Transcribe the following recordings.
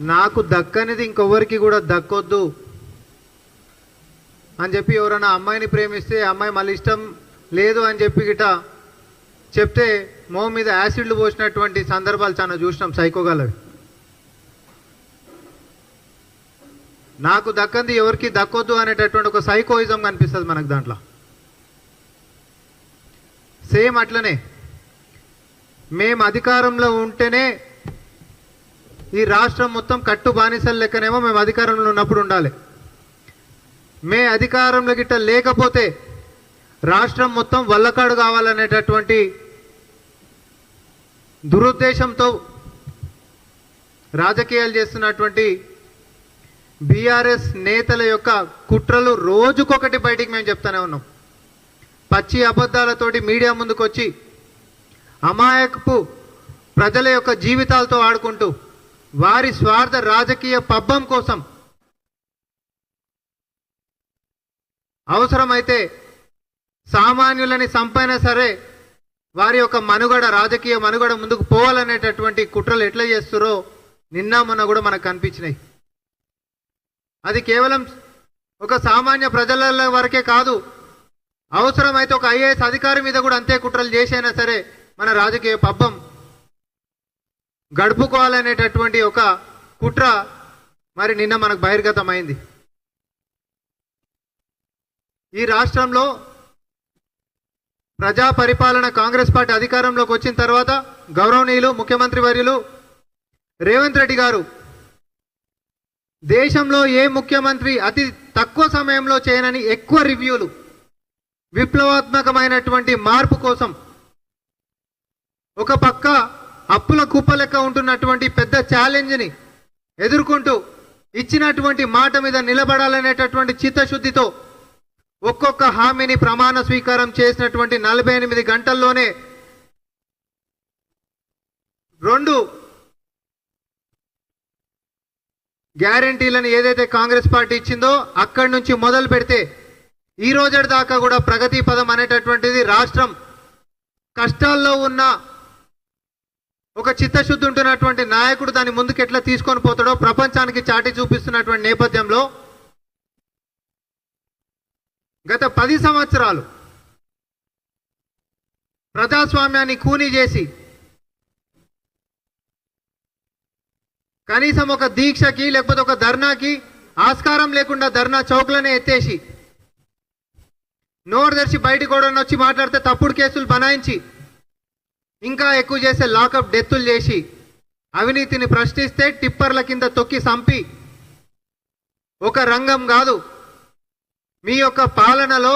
నాకు దక్కనిది ఇంకొవరికి కూడా దక్కొద్దు అని చెప్పి ఎవరైనా అమ్మాయిని ప్రేమిస్తే అమ్మాయి మళ్ళీ ఇష్టం లేదు అని చెప్పి గిట చెప్తే మో మీద యాసిడ్లు పోసినటువంటి సందర్భాలు చాలా చూసినాం సైకోగలవి నాకు దక్కంది ఎవరికి దక్కొద్దు అనేటటువంటి ఒక సైకోయిజం కనిపిస్తుంది మనకు దాంట్లో. సేమ్ అట్లనే మేము అధికారంలో ఉంటేనే ఈ రాష్ట్రం మొత్తం కట్టు బానిసల లెక్కనేమో మేము అధికారంలో ఉన్నప్పుడు ఉండాలి. మే అధికారంలో గిట్ట లేకపోతే రాష్ట్రం మొత్తం వల్లకాడు కావాలనేటటువంటి దురుద్దేశంతో రాజకీయాలు చేస్తున్నటువంటి బీఆర్ఎస్ నేతల యొక్క కుట్రలు రోజుకొకటి బయటికి మేము చెప్తానే ఉన్నాం. పచ్చి అబద్ధాలతోటి మీడియా ముందుకు వచ్చి అమాయకపు ప్రజల యొక్క జీవితాలతో ఆడుకుంటూ వారి స్వార్థ రాజకీయ పబ్బం కోసం. అవసరమైతే సామాన్యులని సంపైనా సరే వారి యొక్క మనుగడ రాజకీయ మనుగడ ముందుకు పోవాలనేటటువంటి కుట్రలు ఎట్లా చేస్తారో నిన్న మొన్న కూడా మనకు కనిపించినాయి. అది కేవలం ఒక సామాన్య ప్రజల వరకే కాదు అవసరమైతే ఒక ఐఏఎస్ అధికారి మీద కూడా అంతే కుట్రలు చేసైనా సరే మన రాజకీయ పబ్బం గడుపుకోవాలనేటటువంటి ఒక కుట్ర మరి నిన్న మనకు బహిర్గతమైంది. ఈ రాష్ట్రంలో ప్రజా పరిపాలన కాంగ్రెస్ పార్టీ అధికారంలోకి వచ్చిన తర్వాత గౌరవనీయులు ముఖ్యమంత్రి వర్యులు రేవంత్ రెడ్డి గారు దేశంలో ఏ ముఖ్యమంత్రి అతి తక్కువ సమయంలో చేయనని ఎక్కువ రివ్యూలు విప్లవాత్మకమైనటువంటి మార్పు కోసం ఒక పక్క అప్పుల కుప్పలెక్క ఉంటున్నటువంటి పెద్ద ఛాలెంజ్ని ఎదుర్కొంటూ ఇచ్చినటువంటి మాట మీద నిలబడాలనేటటువంటి చిత్తశుద్ధితో ఒక్కొక్క హామీని ప్రమాణ స్వీకారం చేసినటువంటి నలభై ఎనిమిది గంటల్లోనే రెండు గ్యారంటీలను ఏదైతే కాంగ్రెస్ పార్టీ ఇచ్చిందో అక్కడి నుంచి మొదలు పెడితే ఈ రోజటి దాకా కూడా ప్రగతి పదం అనేటటువంటిది రాష్ట్రం కష్టాల్లో ఉన్న ఒక చిత్తశుద్ధి ఉంటున్నటువంటి నాయకుడు దాన్ని ముందుకు ఎట్లా తీసుకొని పోతాడో ప్రపంచానికి చాటి చూపిస్తున్నటువంటి నేపథ్యంలో గత పది సంవత్సరాలు ప్రజాస్వామ్యాన్ని కూనీ చేసి కనీసం ఒక దీక్షకి లేకపోతే ఒక ధర్నాకి ఆస్కారం లేకుండా ధర్నా చౌక్లనే ఎత్తేసి నోరు తెరిచి బయటికి కూడా వచ్చి మాట్లాడితే తప్పుడు కేసులు బనాయించి ఇంకా ఎక్కువ చేసే లాకప్ డెత్తులు చేసి అవినీతిని ప్రశ్నిస్తే టిప్పర్ల కింద తొక్కి సంపి. ఒక రంగం కాదు మీ యొక్క పాలనలో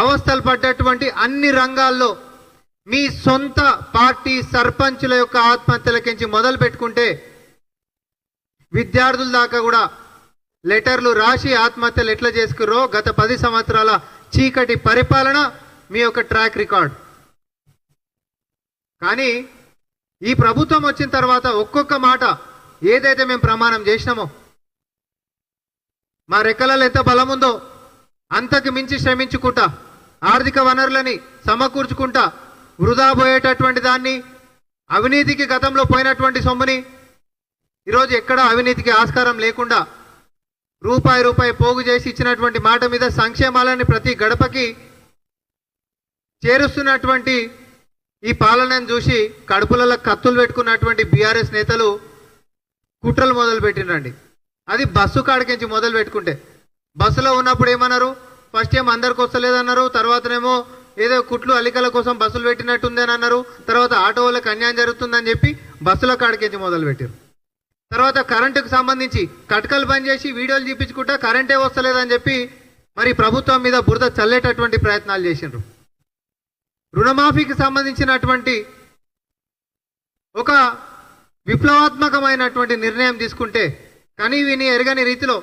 అవస్థలు పడ్డటువంటి అన్ని రంగాల్లో మీ సొంత పార్టీ సర్పంచుల యొక్క ఆత్మహత్యలకించి మొదలు పెట్టుకుంటే విద్యార్థుల దాకా కూడా లెటర్లు రాసి ఆత్మహత్యలు ఎట్లా చేసుకుర్రో గత పది సంవత్సరాల చీకటి పరిపాలన మీ యొక్క ట్రాక్ రికార్డ్. కానీ ఈ ప్రభుత్వం వచ్చిన తర్వాత ఒక్కొక్క మాట ఏదైతే మేము ప్రమాణం చేసినామో మా రెక్కలలో ఎంత బలం ఉందో అంతకు మించి శ్రమించుకుంటా ఆర్థిక వనరులని సమకూర్చుకుంటా వృధా పోయేటటువంటి దాన్ని అవినీతికి గతంలో పోయినటువంటి సొమ్ముని ఈరోజు ఎక్కడ అవినీతికి ఆస్కారం లేకుండా రూపాయి రూపాయి పోగు చేసి ఇచ్చినటువంటి మాట మీద సంక్షేమాలని ప్రతి గడపకి చేరుస్తున్నటువంటి ఈ పాలనను చూసి కడుపులలో కత్తులు పెట్టుకున్నటువంటి బీఆర్ఎస్ నేతలు కుట్రలు మొదలు పెట్టినండి అది బస్సు కాడికించి మొదలు పెట్టుకుంటే. బస్సులో ఉన్నప్పుడు ఏమన్నారు? ఫస్ట్ ఏం అందరికి వస్తలేదన్నారు? తర్వాతనేమో ఏదో కుట్లు అల్లికల కోసం బస్సులు పెట్టినట్టుందని అన్నారు. తర్వాత ఆటో వాళ్ళకి అన్యాయం జరుగుతుందని చెప్పి బస్సుల కాడికించి మొదలు పెట్టారు తర్వాత కరెంటుకు సంబంధించి కటకలు బంద్ చేసి వీడియోలు చూపించుకుంటా కరెంటే వస్తలేదని చెప్పి మరి ప్రభుత్వం మీద బురద చల్లేటటువంటి ప్రయత్నాలు చేసిండ్రు. రుణమాఫీకి సంబంధించినటువంటి ఒక విప్లవాత్మకమైనటువంటి నిర్ణయం తీసుకుంటే కని విని ఎరగని రీతిలో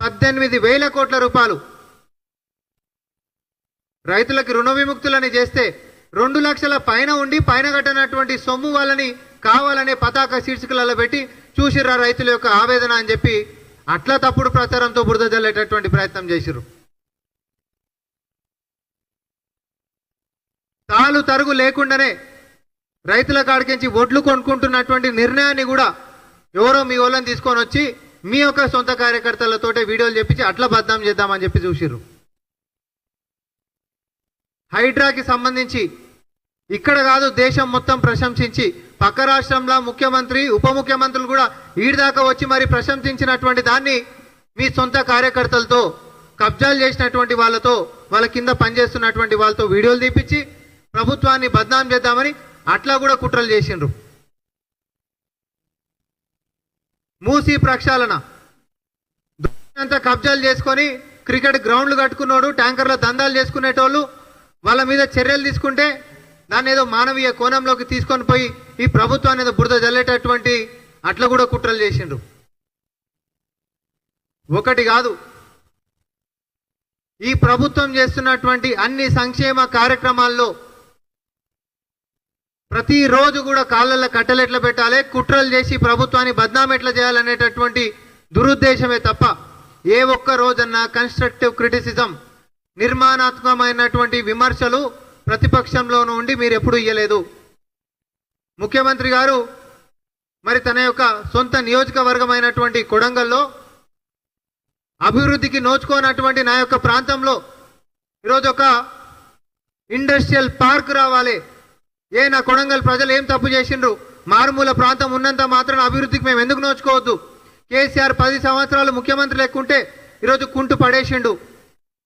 పద్దెనిమిది వేల కోట్ల రూపాయలు రైతులకి రుణ విముక్తులని చేస్తే రెండు లక్షల పైన ఉండి పైన కట్టినటువంటి సొమ్ము వాళ్ళని కావాలనే పతాక శీర్షికలలో పెట్టి చూసిర్రా రైతుల యొక్క ఆవేదన అని చెప్పి అట్లా తప్పుడు ప్రచారంతో బురద జల్లేటటువంటి ప్రయత్నం చేసిర్రు. తాలు తరుగు లేకుండానే రైతుల కాడికించి ఒడ్లు కొనుక్కుంటున్నటువంటి నిర్ణయాన్ని కూడా ఎవరో మీ వాళ్ళని తీసుకొని వచ్చి మీ యొక్క సొంత కార్యకర్తలతోటే వీడియోలు చెప్పించి అట్లా బద్నాం చేద్దామని చెప్పి చూసిర్రు. హైడ్రాకి సంబంధించి ఇక్కడ కాదు దేశం మొత్తం ప్రశంసించి పక్క రాష్ట్రంలో ముఖ్యమంత్రి ఉప ముఖ్యమంత్రులు కూడా ఈడిదాకా వచ్చి మరి ప్రశంసించినటువంటి దాన్ని మీ సొంత కార్యకర్తలతో కబ్జాలు చేసినటువంటి వాళ్ళతో వాళ్ళ కింద పనిచేస్తున్నటువంటి వాళ్ళతో వీడియోలు తీపిచ్చి ప్రభుత్వాన్ని బద్నాం చేద్దామని అట్లా కూడా కుట్రలు చేసిండ్రు. మూసి ప్రక్షాళన. అంతా కబ్జాలు చేసుకొని క్రికెట్ గ్రౌండ్లు కట్టుకున్నాడు ట్యాంకర్లో దందాలు చేసుకునేటోళ్ళు వాళ్ళ మీద చర్యలు తీసుకుంటే దాన్ని ఏదో మానవీయ కోణంలోకి తీసుకొని పోయి ఈ ప్రభుత్వాన్ని ఏదో బురద జల్లేటటువంటి అట్లా కూడా కుట్రలు చేసిండ్రు. ఒకటి కాదు ఈ ప్రభుత్వం చేస్తున్నటువంటి అన్ని సంక్షేమ కార్యక్రమాల్లో ప్రతిరోజు కూడా కాళ్ళల్లో కట్టెలు ఎట్లా పెట్టాలి? కుట్రలు చేసి ప్రభుత్వాన్ని బద్నాం ఎట్లా చేయాలనేటటువంటి దురుద్దేశమే తప్ప ఏ ఒక్క రోజన్నా కన్స్ట్రక్టివ్ క్రిటిసిజం నిర్మాణాత్మకమైనటువంటి విమర్శలు ప్రతిపక్షంలోనూ ఉండి మీరు ఎప్పుడు ఇయ్యలేదు. ముఖ్యమంత్రి గారు మరి తన యొక్క సొంత నియోజకవర్గమైనటువంటి కొడంగల్లో అభివృద్ధికి నోచుకోనటువంటి నా యొక్క ప్రాంతంలో ఈరోజు ఒక ఇండస్ట్రియల్ పార్క్ రావాలి. ఏ నా కొడంగల్ ప్రజలు ఏం తప్పు చేసిండ్రు? మారుమూల ప్రాంతం ఉన్నంత మాత్రం అభివృద్ధికి మేము ఎందుకు నోచుకోవద్దు? కేసీఆర్ పది సంవత్సరాలు ముఖ్యమంత్రి లేకుంటే ఈరోజు కుంటు పడేసిండు.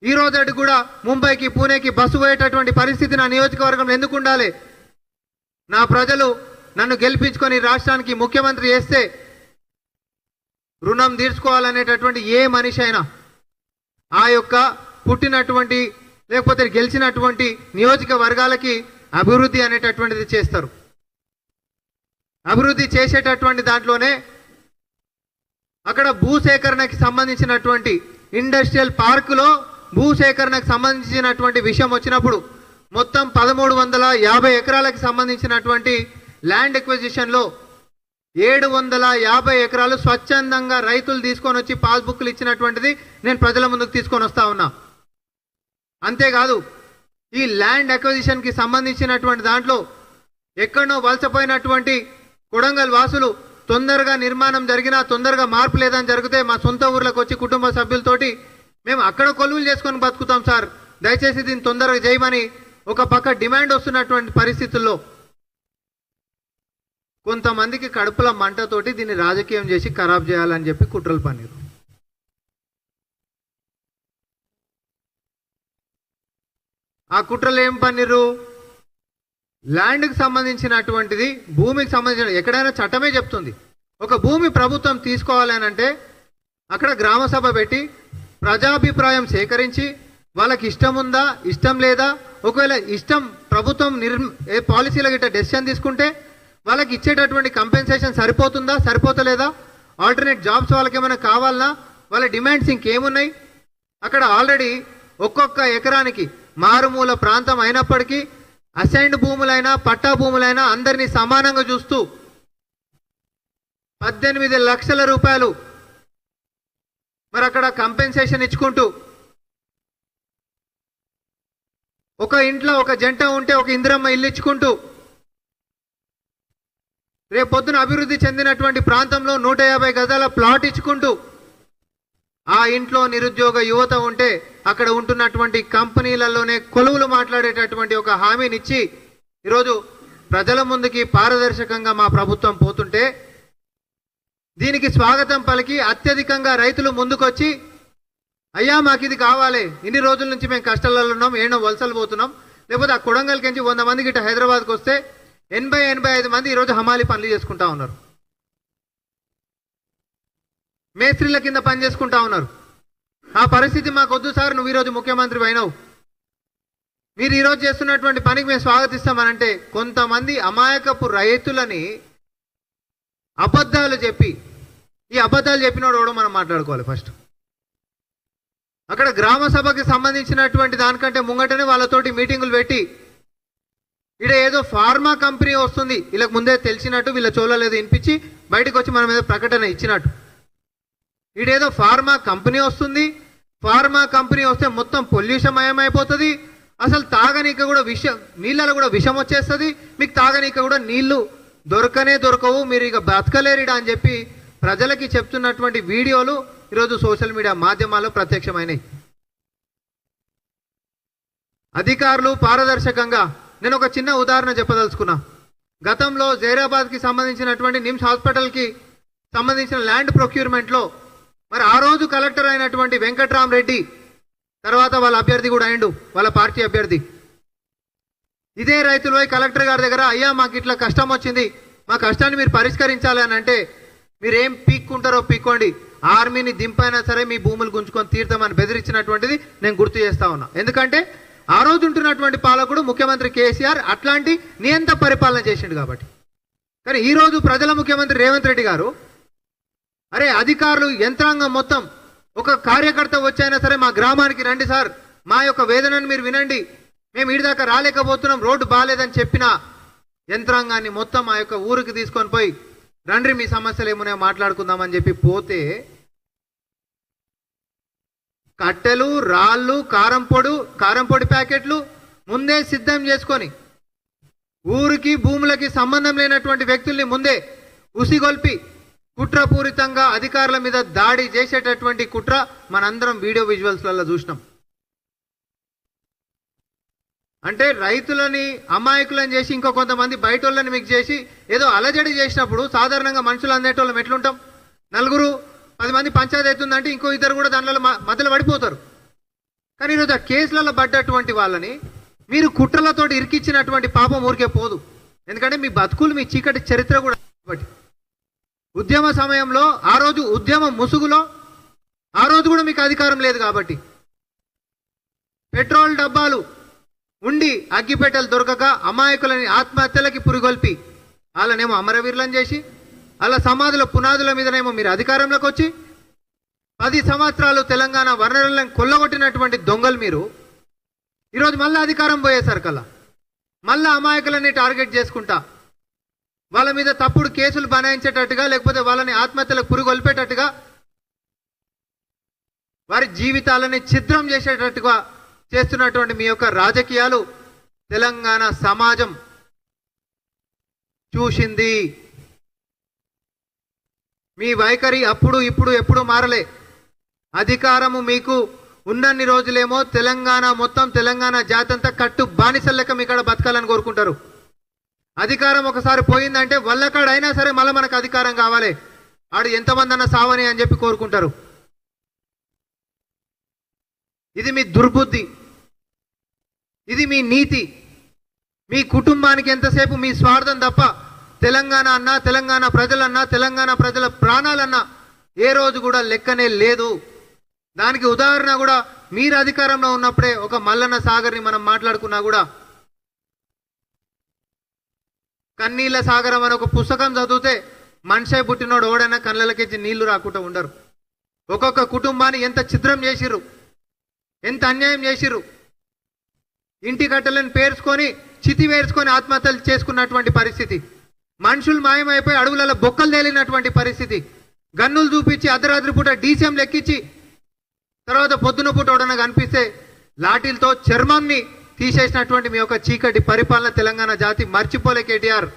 ఈ రోజు కూడా ముంబైకి పూణేకి బస్సు పోయేటటువంటి పరిస్థితి నా నియోజకవర్గంలో ఎందుకు ఉండాలి? నా ప్రజలు నన్ను గెలిపించుకొని రాష్ట్రానికి ముఖ్యమంత్రి చేస్తే రుణం తీర్చుకోవాలనేటటువంటి ఏ మనిషి అయినా ఆ యొక్క పుట్టినటువంటి లేకపోతే గెలిచినటువంటి నియోజకవర్గాలకి అభివృద్ధి అనేటటువంటిది చేస్తారు. అభివృద్ధి చేసేటటువంటి దాంట్లోనే అక్కడ భూసేకరణకి సంబంధించినటువంటి ఇండస్ట్రియల్ పార్కులో భూసేకరణకు సంబంధించినటువంటి విషయం వచ్చినప్పుడు మొత్తం పదమూడు వందల యాభై ఎకరాలకు సంబంధించినటువంటి ల్యాండ్ ఎక్విజిషన్లో ఏడు వందల యాభై ఎకరాలు స్వచ్ఛందంగా రైతులు తీసుకొని వచ్చి పాస్బుక్లు ఇచ్చినటువంటిది నేను ప్రజల ముందుకు తీసుకొని వస్తా ఉన్నా. అంతేకాదు ఈ ల్యాండ్ అక్విజిషన్కి సంబంధించినటువంటి దాంట్లో ఎక్కడో వలసపోయినటువంటి కొడంగల్ వాసులు తొందరగా నిర్మాణం జరిగినా తొందరగా మార్పు లేదని జరిగితే మా సొంత ఊర్లకు వచ్చి కుటుంబ సభ్యులతోటి మేము అక్కడ కొలువులు చేసుకొని బతుకుతాం సార్. దయచేసి దీన్ని తొందరగా చేయమని ఒక పక్క డిమాండ్ వస్తున్నటువంటి పరిస్థితుల్లో కొంతమందికి కడుపుల మంటతోటి దీన్ని రాజకీయం చేసి ఖరాబ్ చేయాలని చెప్పి కుట్రలు పన్నీరు. ఆ కుట్రలు ఏం పన్నీరు ల్యాండ్కి సంబంధించినటువంటిది భూమికి సంబంధించిన ఎక్కడైనా చట్టమే చెప్తుంది. ఒక భూమి ప్రభుత్వం తీసుకోవాలని అంటే అక్కడ గ్రామ సభ పెట్టి ప్రజాభిప్రాయం సేకరించి వాళ్ళకి ఇష్టం ఉందా ఇష్టం లేదా ఒకవేళ ఇష్టం ప్రభుత్వం నిర్ ఏ పాలసీల గిట్ట డెసిషన్ తీసుకుంటే వాళ్ళకి ఇచ్చేటటువంటి కంపెన్సేషన్ సరిపోతుందా సరిపోతలేదా? ఆల్టర్నేట్ జాబ్స్ వాళ్ళకి ఏమైనా కావాలనా? వాళ్ళ డిమాండ్స్ ఇంకేమున్నాయి? అక్కడ ఆల్రెడీ ఒక్కొక్క ఎకరానికి మారుమూల ప్రాంతం అయినప్పటికీ అసైన్డ్ భూములైనా పట్టా భూములైనా అందరినీ సమానంగా చూస్తూ పద్దెనిమిది లక్షల రూపాయలు మరి అక్కడ కంపెన్సేషన్ ఇచ్చుకుంటూ ఒక ఇంట్లో ఒక జంట ఉంటే ఒక ఇందిరమ్మ ఇల్లు ఇచ్చుకుంటూ రేపు పొద్దున అభివృద్ధి చెందినటువంటి ప్రాంతంలో నూట యాభై గజాల ప్లాట్ ఇచ్చుకుంటూ ఆ ఇంట్లో నిరుద్యోగ యువత ఉంటే అక్కడ ఉంటున్నటువంటి కంపెనీలలోనే కొలువులు మాట్లాడేటటువంటి ఒక హామీనిచ్చి ఈరోజు ప్రజల ముందుకి పారదర్శకంగా మా ప్రభుత్వం పోతుంటే దీనికి స్వాగతం పలికి అత్యధికంగా రైతులు ముందుకొచ్చి అయ్యా మాకు ఇది కావాలి. ఇన్ని రోజుల నుంచి మేము కష్టాలలో ఉన్నాం ఏడో వలసలు పోతున్నాం. లేకపోతే ఆ కొడంగల్కి నుంచి వంద మంది గిట్ట హైదరాబాద్కి వస్తే ఎనభై ఎనభై ఐదు మంది ఈరోజు హమాలి పనులు చేసుకుంటా ఉన్నారు. మేస్త్రీల కింద పనిచేసుకుంటా ఉన్నారు. ఆ పరిస్థితి మాకు వద్దు సార్ నువ్వు ఈరోజు ముఖ్యమంత్రి అయినావు. మీరు ఈరోజు చేస్తున్నటువంటి పనికి మేము స్వాగతిస్తామనంటే కొంతమంది అమాయకపు రైతులని అబద్ధాలు చెప్పి ఈ అబద్ధాలు చెప్పినోడు కూడా మనం మాట్లాడుకోవాలి ఫస్ట్. అక్కడ గ్రామ సభకి సంబంధించినటువంటి దానికంటే ముంగటనే వాళ్ళతోటి మీటింగులు పెట్టి ఇక్కడ ఏదో ఫార్మా కంపెనీ వస్తుంది వీళ్ళకి ముందే తెలిసినట్టు వీళ్ళ చోళలేదు వినిపించి బయటకు వచ్చి మన మీద ప్రకటన ఇచ్చినట్టు. ఈడేదో ఫార్మా కంపెనీ వస్తుంది. ఫార్మా కంపెనీ వస్తే మొత్తం పొల్యూషన్ మయమైపోతుంది. అసలు తాగనీక కూడా విష నీళ్ళలో కూడా విషం వచ్చేస్తుంది. మీకు తాగనీక కూడా నీళ్ళు దొరకనే దొరకవు. మీరు ఇక బతకలేరిడా అని చెప్పి ప్రజలకి చెప్తున్నటువంటి వీడియోలు ఈరోజు సోషల్ మీడియా మాధ్యమాల్లో ప్రత్యక్షమైనవి అధికారులు పారదర్శకంగా నేను ఒక చిన్న ఉదాహరణ చెప్పదలుచుకున్నా. గతంలో జైరాబాద్కి సంబంధించినటువంటి నిమ్స్ హాస్పిటల్కి సంబంధించిన ల్యాండ్ ప్రొక్యూర్మెంట్లో మరి ఆ రోజు కలెక్టర్ అయినటువంటి వెంకట్రామరెడ్డి తర్వాత వాళ్ళ అభ్యర్థి కూడా అయిండు వాళ్ళ పార్టీ అభ్యర్థి. ఇదే రైతులు పోయి కలెక్టర్ గారి దగ్గర అయ్యా మాకు ఇట్లా కష్టం వచ్చింది మా కష్టాన్ని మీరు పరిష్కరించాలి అని అంటే మీరేం పీక్కుంటారో పీక్కోండి ఆర్మీని దింపైనా సరే మీ భూములు గుంజుకొని తీర్థమని బెదిరించినటువంటిది నేను గుర్తు చేస్తా ఉన్నా. ఎందుకంటే ఆ రోజు ఉంటున్నటువంటి పాలకుడు ముఖ్యమంత్రి కేసీఆర్ అట్లాంటి నియంత పరిపాలన చేసిండు కాబట్టి. కానీ ఈరోజు ప్రజల ముఖ్యమంత్రి రేవంత్ రెడ్డి గారు అరే అధికారులు యంత్రాంగం మొత్తం. ఒక కార్యకర్త వచ్చైనా సరే మా గ్రామానికి రండి సార్. మా యొక్క వేదనను మీరు వినండి. మేము ఇడి దాకా రాలేకపోతున్నాం రోడ్డు బాగాలేదని చెప్పిన యంత్రాంగాన్ని మొత్తం ఆ యొక్క ఊరికి తీసుకొని పోయి రండి మీ సమస్యలు ఏమున్నాయో మాట్లాడుకుందామని చెప్పి పోతే కట్టెలు రాళ్ళు కారంపొడు కారంపొడి ప్యాకెట్లు ముందే సిద్ధం చేసుకొని ఊరికి భూములకి సంబంధం లేనటువంటి వ్యక్తుల్ని ముందే ఉసిగొల్పి కుట్రపూరితంగా అధికారుల మీద దాడి చేసేటటువంటి కుట్ర మనందరం వీడియో విజువల్స్లలో చూసినాం. అంటే రైతులని అమాయకులను చేసి ఇంకో కొంతమంది బయట వాళ్ళని మీకు చేసి ఏదో అలజడి చేసినప్పుడు సాధారణంగా మనుషులు అందేటోళ్ళం ఎట్లుంటాం? నలుగురు పది మంది పంచాయతీ అవుతుందంటే ఇంకో ఇద్దరు కూడా దానిలో మ- మధ్యలో పడిపోతారు. కానీ ఈరోజు ఆ కేసులలో పడ్డటువంటి వాళ్ళని మీరు కుట్రలతోటి ఇరికిచ్చినటువంటి పాపం ఊరికే పోదు. ఎందుకంటే మీ బతుకులు మీ చీకటి చరిత్ర కూడా కాబట్టి. ఉద్యమ సమయంలో ఆ రోజు ఉద్యమ ముసుగులో ఆ రోజు కూడా మీకు అధికారం లేదు కాబట్టి. పెట్రోల్ డబ్బాలు ఉండి అగ్గిపెట్టెలు దొరకక అమాయకులని ఆత్మహత్యలకి పురిగొల్పి వాళ్ళనేమో అమరవీరులను చేసి అలా సమాధుల పునాదుల మీదనేమో మీరు అధికారంలోకి వచ్చి పది సంవత్సరాలు తెలంగాణ వనరులను కొల్లగొట్టినటువంటి దొంగలు మీరు. ఈరోజు మళ్ళీ అధికారం పోయేసరికల్లా మళ్ళీ అమాయకులని టార్గెట్ చేసుకుంటా వాళ్ళ మీద తప్పుడు కేసులు బనాయించేటట్టుగా లేకపోతే వాళ్ళని ఆత్మహత్యలకు పురుగొల్పేటట్టుగా వారి జీవితాలని ఛిద్రం చేసేటట్టుగా చేస్తున్నటువంటి మీ యొక్క రాజకీయాలు తెలంగాణ సమాజం చూసింది. మీ వైఖరి అప్పుడు ఇప్పుడు ఎప్పుడు మారలే. అధికారము మీకు ఉన్నన్ని రోజులేమో తెలంగాణ మొత్తం తెలంగాణ జాతంతా కట్టు బానిసల్లెక్క మీ కాడ బతకాలని కోరుకుంటారు. అధికారం ఒకసారి పోయిందంటే వల్లకాడైనా అయినా సరే మళ్ళీ మనకు అధికారం కావాలి. ఆడు ఎంతమంది అన్న సావని అని చెప్పి కోరుకుంటారు. ఇది మీ దుర్బుద్ధి. ఇది మీ నీతి. మీ కుటుంబానికి ఎంతసేపు మీ స్వార్థం తప్ప తెలంగాణ అన్నా తెలంగాణ ప్రజలన్నా తెలంగాణ ప్రజల ప్రాణాలన్నా ఏ రోజు కూడా లెక్కనే లేదు. దానికి ఉదాహరణ కూడా మీరు అధికారంలో ఉన్నప్పుడే ఒక మల్లన్న సాగర్ని మనం మాట్లాడుకున్నా కూడా కన్నీళ్ళ సాగరం అని ఒక పుస్తకం చదివితే మనిషే పుట్టినోడు ఓడైనా కళ్ళలకెచ్చి నీళ్ళు రాకుండా ఉండరు. ఒక్కొక్క కుటుంబాన్ని ఎంత ఛిద్రం చేసిర్రు ఎంత అన్యాయం చేసిర్రు. ఇంటి కట్టలను పేర్చుకొని చితి వేర్చుకొని ఆత్మహత్యలు చేసుకున్నటువంటి పరిస్థితి. మనుషులు మాయమైపోయి అడవులలో బొక్కలు తేలినటువంటి పరిస్థితి. గన్నులు చూపించి అర్ధరాత్రి పూట డీసీఎం లెక్కించి తర్వాత పొద్దున పూట ఎవడన్నా కనిపిస్తే లాఠీలతో చర్మాన్ని తీసేసినటువంటి మీ యొక్క చీకటి పరిపాలన తెలంగాణ జాతి మర్చిపోలే కేటీఆర్.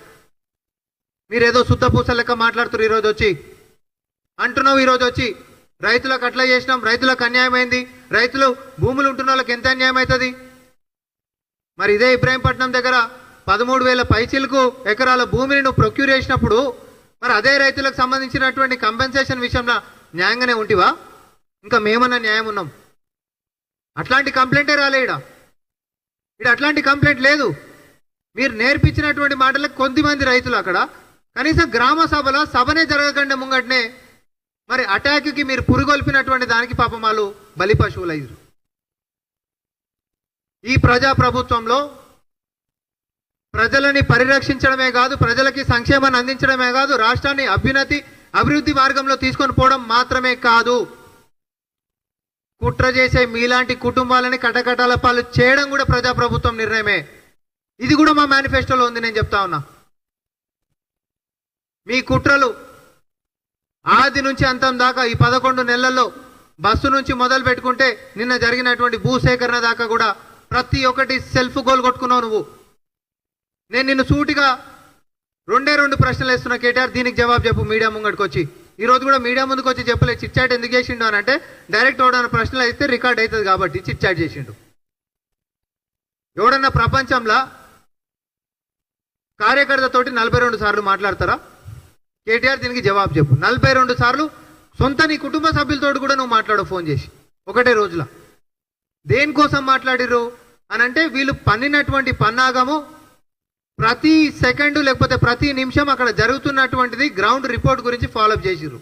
మీరేదో శుద్ధపూస లెక్క మాట్లాడుతున్నారు ఈరోజు వచ్చి. అంటున్నావు ఈరోజు వచ్చి. రైతులకు అట్లా చేసినాం రైతులకు అన్యాయం అయింది రైతులు భూములు ఉంటున్న వాళ్ళకి ఎంత అన్యాయం అవుతుంది? మరి ఇదే ఇబ్రాహీంపట్నం దగ్గర పదమూడు వేల పైచీలకు ఎకరాల భూమిని నువ్వు ప్రొక్యూర్ చేసినప్పుడు మరి అదే రైతులకు సంబంధించినటువంటి కంపెన్సేషన్ విషయంలో న్యాయంగానే ఉంటివా? ఇంకా మేమన్నా న్యాయం ఉన్నాం. అట్లాంటి కంప్లైంటే రాలేడా ఇక్కడ అట్లాంటి కంప్లైంట్ లేదు. మీరు నేర్పించినటువంటి మాటలకు కొద్దిమంది రైతులు అక్కడ. కనీసం గ్రామ సభలో సభనే జరగకుండా ముంగటనే. మరి అటాక్కి మీరు పురుగొల్పినటువంటి దానికి పాపం వాళ్ళు బలి పశువులయ్యారు ఈ ప్రజా ప్రభుత్వంలో ప్రజలని పరిరక్షించడమే కాదు ప్రజలకి సంక్షేమాన్ని అందించడమే కాదు రాష్ట్రాన్ని అభ్యున్నతి అభివృద్ధి మార్గంలో తీసుకొని పోవడం మాత్రమే కాదు. కుట్ర చేసే మీలాంటి కుటుంబాలని కటకటాల పాలు చేయడం కూడా ప్రజాప్రభుత్వం నిర్ణయమే. ఇది కూడా మా మేనిఫెస్టోలో ఉంది నేను చెప్తా ఉన్నా. మీ కుట్రలు ఆది నుంచి అంతం దాకా ఈ పదకొండు నెలల్లో బస్సు నుంచి మొదలు పెట్టుకుంటే నిన్న జరిగినటువంటి భూసేకరణ దాకా కూడా ప్రతి ఒక్కటి సెల్ఫ్ గోల్ కొట్టుకున్నావు నువ్వు. నేను నిన్ను సూటిగా రెండే రెండు ప్రశ్నలు వేస్తున్నా కేటీఆర్ దీనికి జవాబు చెప్పు మీడియా ముంగడికి వచ్చి ఈరోజు కూడా మీడియా ముందుకు వచ్చి చెప్పలేదు చిట్చాట్ ఎందుకు చేసిండు? అని అంటే డైరెక్ట్ ఎవడన్నా ప్రశ్నలు అయితే రికార్డ్ అవుతుంది కాబట్టి చిట్చాట్ చేసిండు. ఎవడన్నా ప్రపంచంలో కార్యకర్తతోటి నలభై రెండు సార్లు మాట్లాడతారా? కేటీఆర్ దీనికి జవాబు చెప్పు. నలభై రెండు సార్లు సొంత నీ కుటుంబ సభ్యులతో కూడా నువ్వు మాట్లాడు ఫోన్ చేసి ఒకటే రోజుల. దేనికోసం మాట్లాడిర్రు? అని అంటే వీళ్ళు పన్నినటువంటి పన్నాగము ప్రతి సెకండ్ లేకపోతే ప్రతి నిమిషం అక్కడ జరుగుతున్నటువంటిది గ్రౌండ్ రిపోర్ట్ గురించి ఫాలోఅప్ చేసిర్రు.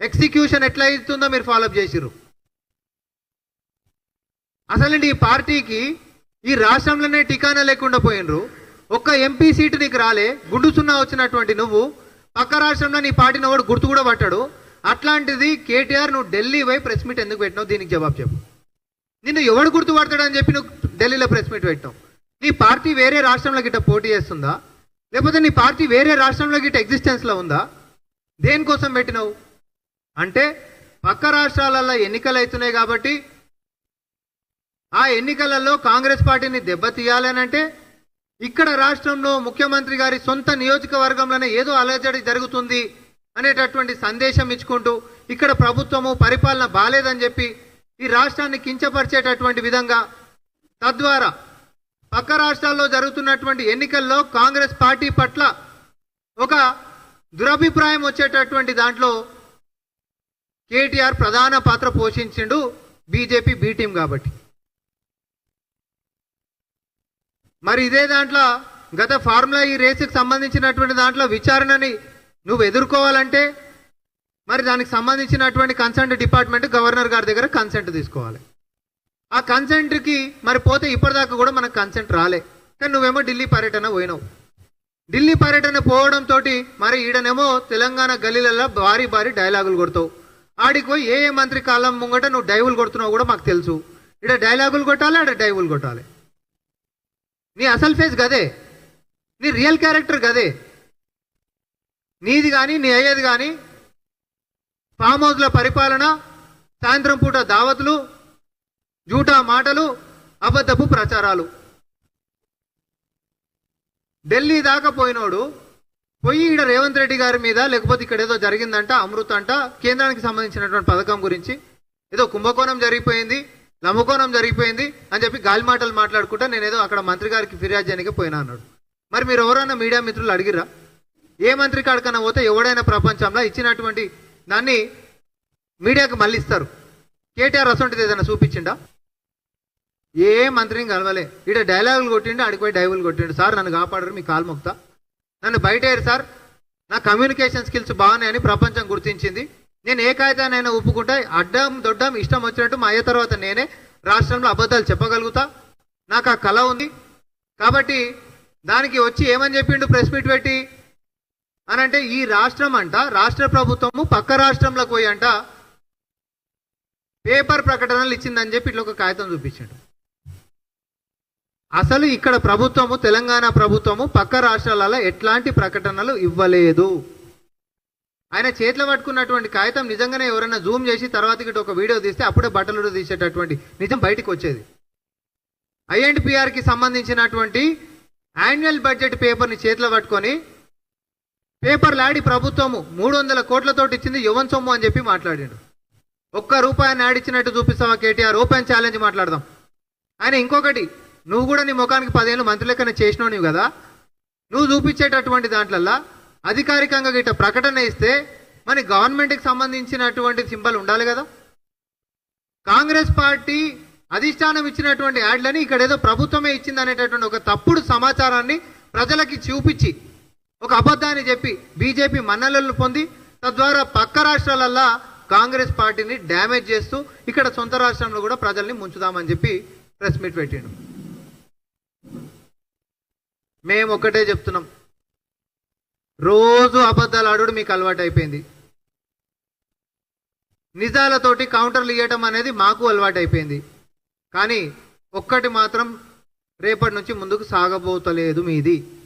ఎగ్జిక్యూషన్ ఎట్లా అవుతుందో మీరు ఫాలోఅప్ చేసిర్రు. అసలండి ఈ పార్టీకి ఈ రాష్ట్రంలోనే టికానా లేకుండా పోయినరు. ఒక్క ఎంపీ సీటు నీకు రాలే గుండు సున్నా వచ్చినటువంటి నువ్వు పక్క రాష్ట్రంలో నీ పార్టీని ఒకడు గుర్తు కూడా పట్టాడు. అట్లాంటిది కేటీఆర్ నువ్వు ఢిల్లీ పోయి ప్రెస్ మీట్ ఎందుకు పెట్టినావు? దీనికి జవాబు చెప్పు. నిన్ను ఎవడు గుర్తుపడతాడని చెప్పి నువ్వు ఢిల్లీలో ప్రెస్ మీట్ పెట్టావు నీ పార్టీ వేరే రాష్ట్రంలో గిట్ట పోటీ చేస్తుందా? లేకపోతే నీ పార్టీ వేరే రాష్ట్రంలో గిట్ట ఎగ్జిస్టెన్స్లో ఉందా? దేనికోసం పెట్టినావు? అంటే పక్క రాష్ట్రాలలో ఎన్నికలు అవుతున్నాయి కాబట్టి ఆ ఎన్నికలలో కాంగ్రెస్ పార్టీని దెబ్బతీయాలనంటే ఇక్కడ రాష్ట్రంలో ముఖ్యమంత్రి గారి సొంత నియోజకవర్గంలోనే ఏదో అలజడి జరుగుతుంది అనేటటువంటి సందేశం ఇచ్చుకుంటూ ఇక్కడ ప్రభుత్వము పరిపాలన బాలేదని చెప్పి ఈ రాష్ట్రాన్ని కించపరిచేటటువంటి విధంగా తద్వారా పక్క రాష్ట్రాల్లో జరుగుతున్నటువంటి ఎన్నికల్లో కాంగ్రెస్ పార్టీ పట్ల ఒక దురభిప్రాయం వచ్చేటటువంటి దాంట్లో కేటీఆర్ ప్రధాన పాత్ర పోషించిండు బీజేపీ బీ టీం కాబట్టి. మరి ఇదే దాంట్లో గత ఫార్ములా ఈ రేసుకు సంబంధించినటువంటి దాంట్లో విచారణని నువ్వు ఎదుర్కోవాలంటే మరి దానికి సంబంధించినటువంటి కన్సెంట్ డిపార్ట్మెంట్ గవర్నర్ గారి దగ్గర కన్సెంట్ తీసుకోవాలి. ఆ కన్సెంట్కి మరి పోతే ఇప్పటిదాకా కూడా మనకు కన్సెంట్ రాలే. కానీ నువ్వేమో ఢిల్లీ పర్యటన పోయినావు. ఢిల్లీ పర్యటన పోవడంతో మరి ఈడనేమో తెలంగాణ గల్లీలలో భారీ భారీ డైలాగులు కొడతావు. ఆడికి పోయి ఏ ఏ మంత్రి కాలం ముంగట నువ్వు డైవులు కొడుతున్నావు కూడా మాకు తెలుసు. ఇక్కడ డైలాగులు కొట్టాలి ఆడ డైవులు కొట్టాలి? నీ అసలు ఫేస్ గదే? నీ రియల్ క్యారెక్టర్ గదే? నీది కానీ నీ అయ్యేది కానీ ఫామ్ హౌస్ల పరిపాలన సాయంత్రం పూట దావతులు జూటా మాటలు అబద్ధపు ప్రచారాలు. ఢిల్లీ దాకా పోయినోడు పోయి ఇక్కడ రేవంత్ రెడ్డి గారి మీద లేకపోతే ఇక్కడ ఏదో జరిగిందంట అమృత్ అంట కేంద్రానికి సంబంధించినటువంటి పథకం గురించి. ఏదో కుంభకోణం జరిగిపోయింది లంబకోణం జరిగిపోయింది అని చెప్పి గాలి మాటలు మాట్లాడుకుంటా నేను ఏదో అక్కడ మంత్రి గారికి ఫిర్యాదు చేయడానికి పోయినా అన్నాడు. మరి మీరు ఎవరైనా మీడియా మిత్రులు అడిగిరా ఏ మంత్రి కాడికన్నా పోతే ఎవడైనా ప్రపంచంలో ఇచ్చినటువంటి దాన్ని మీడియాకి మళ్ళీ ఇస్తారు కేటీఆర్ అసొంటిది ఏదైనా చూపించిండా? ఏ మంత్రిని కలవలే. ఇక్కడ డైలాగులు కొట్టిండు అడిగిపోయి డైవులు కొట్టిండు. సార్ నన్ను కాపాడరు మీ కాలు మొక్తా నన్ను బయటేరు సార్. నా కమ్యూనికేషన్ స్కిల్స్ బాగున్నాయని ప్రపంచం గుర్తించింది. నేను ఏ కాగితానైనా ఒప్పుకుంటా అడ్డం దొడ్డం ఇష్టం వచ్చినట్టు మా అయ్య తర్వాత నేనే రాష్ట్రంలో అబద్ధాలు చెప్పగలుగుతా. నాకు ఆ కళ ఉంది. కాబట్టి దానికి వచ్చి ఏమని చెప్పిండు ప్రెస్ మీట్ పెట్టి? అని అంటే ఈ రాష్ట్రం అంట రాష్ట్ర ప్రభుత్వము పక్క రాష్ట్రంలోకి పోయి అంట పేపర్ ప్రకటనలు ఇచ్చిందని చెప్పి ఇట్లా ఒక కాగితం చూపించాడు. అసలు ఇక్కడ ప్రభుత్వము తెలంగాణ ప్రభుత్వము పక్క రాష్ట్రాలలో ఎట్లాంటి ప్రకటనలు ఇవ్వలేదు. ఆయన చేతిలో పట్టుకున్నటువంటి కాగితం నిజంగానే ఎవరైనా జూమ్ చేసి తర్వాత ఇటు ఒక వీడియో తీస్తే అప్పుడే బట్టలు తీసేటటువంటి నిజం బయటికి వచ్చేది. ఐఎండ్పిఆర్కి సంబంధించినటువంటి యాన్యువల్ బడ్జెట్ పేపర్ని చేతిలో పట్టుకొని పేపర్ లాడి ప్రభుత్వము మూడు వందల కోట్లతోటి ఇచ్చింది యువన్ సొమ్ము అని చెప్పి మాట్లాడిండు. ఒక్క రూపాయిని ఆడిచ్చినట్టు చూపిస్తావా కేటీఆర్? ఓపెన్ ఛాలెంజ్ మాట్లాడదాం. ఆయన ఇంకొకటి నువ్వు కూడా నీ ముఖానికి పదేళ్ళు మంత్రి లెక్కన చేసినావు నువ్వు కదా? నువ్వు చూపించేటటువంటి దాంట్లల్లో అధికారికంగా గిట్ట ప్రకటన ఇస్తే మరి గవర్నమెంట్కి సంబంధించినటువంటి సింబల్ ఉండాలి కదా? కాంగ్రెస్ పార్టీ అధిష్టానం ఇచ్చినటువంటి యాడ్లని ఇక్కడ ఏదో ప్రభుత్వమే ఇచ్చింది అనేటటువంటి ఒక తప్పుడు సమాచారాన్ని ప్రజలకి చూపించి ఒక అబద్ధాన్ని చెప్పి బీజేపీ మన్నలను పొంది తద్వారా పక్క రాష్ట్రాలల్లా కాంగ్రెస్ పార్టీని డ్యామేజ్ చేస్తూ ఇక్కడ సొంత రాష్ట్రంలో కూడా ప్రజల్ని ముంచుదామని చెప్పి ప్రెస్ మీట్ పెట్టిండు. మేము ఒక్కటే చెప్తున్నాం. రోజు అబద్ధాలు ఆడు మీకు అలవాటు అయిపోయింది. నిజాలతోటి కౌంటర్లు ఇవ్వటం అనేది మాకు అలవాటు అయిపోయింది. కానీ ఒక్కటి మాత్రం రేపటి నుంచి ముందుకు సాగబోతలేదు మీది.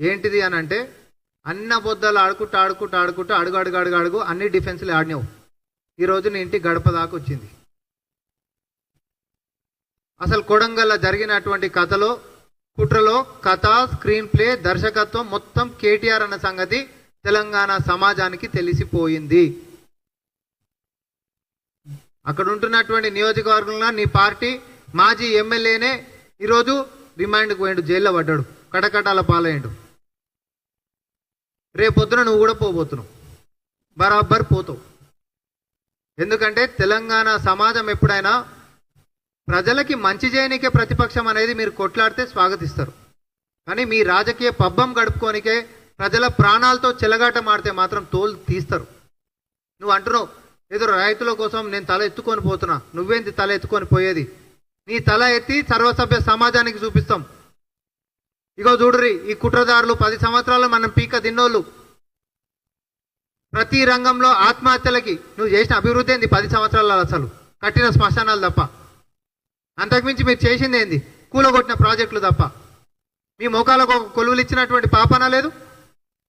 ఏంటిది అని అంటే అన్న బొద్దలు ఆడుకుంటూ ఆడుకుంటూ ఆడుకుంటూ అడుగు అడుగు అడుగు అడుగు అన్ని డిఫెన్స్లు ఆడినావు. ఈరోజు నీ ఇంటి గడప దాకా వచ్చింది. అసలు కొడంగల్లో జరిగినటువంటి కథలో కుట్రలో కథ స్క్రీన్ ప్లే దర్శకత్వం మొత్తం కేటీఆర్ అన్న సంగతి తెలంగాణ సమాజానికి తెలిసిపోయింది. అక్కడ ఉంటున్నటువంటి నియోజకవర్గంలో నీ పార్టీ మాజీ ఎమ్మెల్యేనే ఈరోజు రిమాండ్కి పోయిండు జైల్లో పడ్డాడు కటకటాల పాలయ్యాడు. రేపొద్దున నువ్వు కూడా పోబోతున్నావు బరాబర్ పోతావు. ఎందుకంటే తెలంగాణ సమాజం ఎప్పుడైనా ప్రజలకి మంచి చేయనికే ప్రతిపక్షం అనేది మీరు కొట్లాడితే స్వాగతిస్తారు. కానీ మీ రాజకీయ పబ్బం గడుపుకోనికే ప్రజల ప్రాణాలతో చెలగాట మాడితే మాత్రం తోలు తీస్తారు. నువ్వు అంటున్నావు ఏదో రైతుల కోసం నేను తల ఎత్తుకొని పోతున్నా. నువ్వేంది తల ఎత్తుకొని పోయేది? నీ తల ఎత్తి సర్వసభ్య సమాజానికి చూపిస్తాం. ఇగో చూడురి ఈ కుట్రదారులు పది సంవత్సరాలు మనం పీక తిన్నోళ్ళు. ప్రతి రంగంలో ఆత్మహత్యలకి నువ్వు చేసిన అభివృద్ధి ఏంది పది సంవత్సరాల అసలు? కట్టిన శ్మశానాలు తప్ప. అంతకుమించి మీరు చేసింది ఏంది? కూలగొట్టిన ప్రాజెక్టులు తప్ప. మీ మోకాలకు ఒక కొలువులు ఇచ్చినటువంటి పాపన లేదు?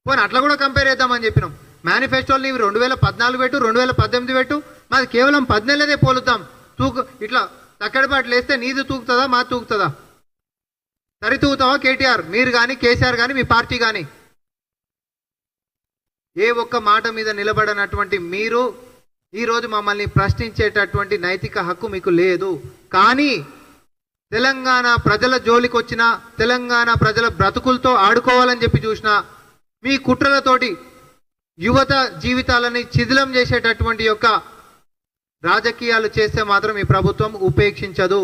పోనీ అట్లా కూడా కంపేర్ చేద్దామని చెప్పినాం. మేనిఫెస్టోలు నీవు రెండు వేల పద్నాలుగు పెట్టు రెండు వేల పద్దెనిమిది పెట్టు. మాది కేవలం పద్నెలదే పోలుతాం తూకు ఇట్లా తక్కడిపాట్లు వేస్తే నీది తూకుతుందా మా తూకుతుందా? సరి తూగుతావా కేటీఆర్? మీరు కానీ కేసీఆర్ కానీ మీ పార్టీ కానీ ఏ ఒక్క మాట మీద నిలబడనటువంటి మీరు ఈరోజు మమ్మల్ని ప్రశ్నించేటటువంటి నైతిక హక్కు మీకు లేదు. కానీ తెలంగాణ ప్రజల జోలికి వచ్చిన తెలంగాణ ప్రజల బ్రతుకులతో ఆడుకోవాలని చెప్పి చూసిన మీ కుట్రలతోటి యువత జీవితాలని చిదిలం చేసేటటువంటి యొక్క రాజకీయాలు చేస్తే మాత్రం ఈ ప్రభుత్వం ఉపేక్షించదు.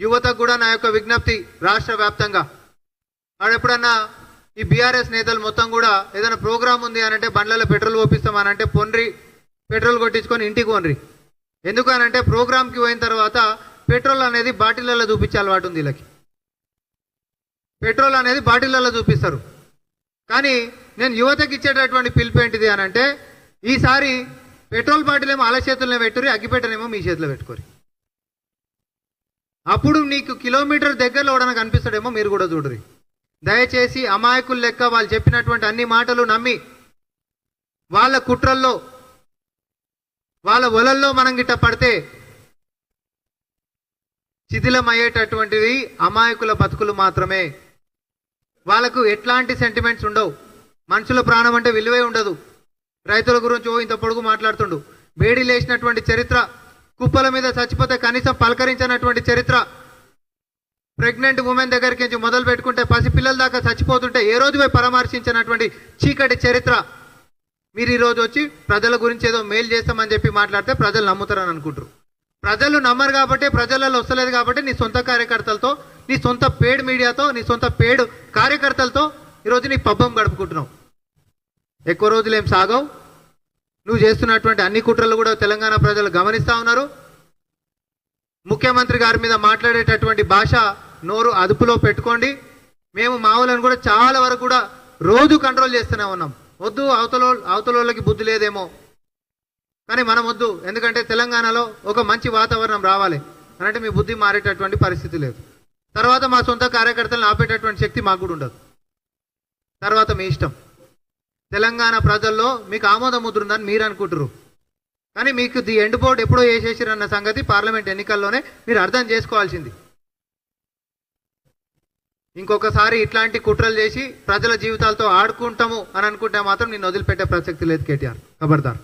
యువతకు కూడా నా యొక్క విజ్ఞప్తి రాష్ట్ర వ్యాప్తంగా. ఎప్పుడన్నా ఈ బీఆర్ఎస్ నేతలు మొత్తం కూడా ఏదైనా ప్రోగ్రామ్ ఉంది అని అంటే బండ్లలో పెట్రోల్ పోపిస్తామనంటే పొన్రి పెట్రోల్ కొట్టించుకొని ఇంటికి పోన్రి ఎందుకు అనంటే ప్రోగ్రామ్కి పోయిన తర్వాత పెట్రోల్ అనేది బాటిళ్ళలో చూపించే అలవాటు ఉంది వీళ్ళకి. పెట్రోల్ అనేది బాటిళ్ళలో చూపిస్తారు. కానీ నేను యువతకి ఇచ్చేటటువంటి పిలుపు ఏంటిది అని అంటే ఈసారి పెట్రోల్ బాటిల్ ఏమో అల చేతుల్లో పెట్టురి అగ్గిపెట్టనేమో మీ చేతిలో పెట్టుకోరు అప్పుడు నీకు కిలోమీటర్ దగ్గరలో ఎవడన్నా కనిపిస్తాడేమో మీరు కూడా చూడరు దయచేసి అమాయకులు లెక్క వాళ్ళు చెప్పినటువంటి అన్ని మాటలు నమ్మి వాళ్ళ కుట్రల్లో వాళ్ళ ఒలల్లో మనం గిట్ట పడితే శిథిలమయ్యేటటువంటివి అమాయకుల బతుకులు మాత్రమే. వాళ్ళకు ఎట్లాంటి సెంటిమెంట్స్ ఉండవు. మనుషుల ప్రాణం అంటే విలువే ఉండదు. రైతుల గురించి ఓ ఇంత పొడుగు మాట్లాడుతుండు. వేడి లేచినటువంటి చరిత్ర కుప్పల మీద చచ్చిపోతే కనీసం పలకరించినటువంటి చరిత్ర ప్రెగ్నెంట్ ఉమెన్ దగ్గరికి నుంచి మొదలు పెట్టుకుంటే పసి పిల్లల దాకా చచ్చిపోతుంటే ఏ రోజు పోయి పరామర్శించినటువంటి చీకటి చరిత్ర? మీరు ఈరోజు వచ్చి ప్రజల గురించి ఏదో మేలు చేస్తామని చెప్పి మాట్లాడితే ప్రజలు నమ్ముతారని అనుకుంటారు. ప్రజలు నమ్మరు కాబట్టి ప్రజలలో వస్తలేదు కాబట్టి నీ సొంత కార్యకర్తలతో నీ సొంత పేడ్ మీడియాతో నీ సొంత పేడ్ కార్యకర్తలతో ఈరోజు నీ పబ్బం గడుపుకుంటున్నావు. ఎక్కువ రోజులు ఏం సాగవు. నువ్వు చేస్తున్నటువంటి అన్ని కుట్రలు కూడా తెలంగాణ ప్రజలు గమనిస్తా ఉన్నారు. ముఖ్యమంత్రి గారి మీద మాట్లాడేటటువంటి భాష నోరు అదుపులో పెట్టుకోండి. మేము మావులను కూడా చాలా వరకు కూడా రోజు కంట్రోల్ చేస్తూనే ఉన్నాం. వద్దు అవతల అవతలోళ్ళకి బుద్ధి లేదేమో. కానీ మనం వద్దు. ఎందుకంటే తెలంగాణలో ఒక మంచి వాతావరణం రావాలి. అనంటే మీ బుద్ధి మారేటటువంటి పరిస్థితి లేదు. తర్వాత మా సొంత కార్యకర్తలను ఆపేటటువంటి శక్తి మాకు కూడా ఉండదు. తర్వాత మీ ఇష్టం. తెలంగాణ ప్రజల్లో మీకు ఆమోద ముద్ర ఉందని మీరు అనుకుంటారు కానీ మీకు ది ఎండ్ బోర్డు ఎప్పుడో వేసేసారన్న సంగతి పార్లమెంట్ ఎన్నికల్లోనే మీరు అర్థం చేసుకోవాల్సింది. ఇంకొకసారి ఇట్లాంటి కుట్రలు చేసి ప్రజల జీవితాలతో ఆడుకుంటాము అని అనుకుంటే మాత్రం నేను వదిలిపెట్టే ప్రసక్తి లేదు కేటీఆర్. ఖబర్దార్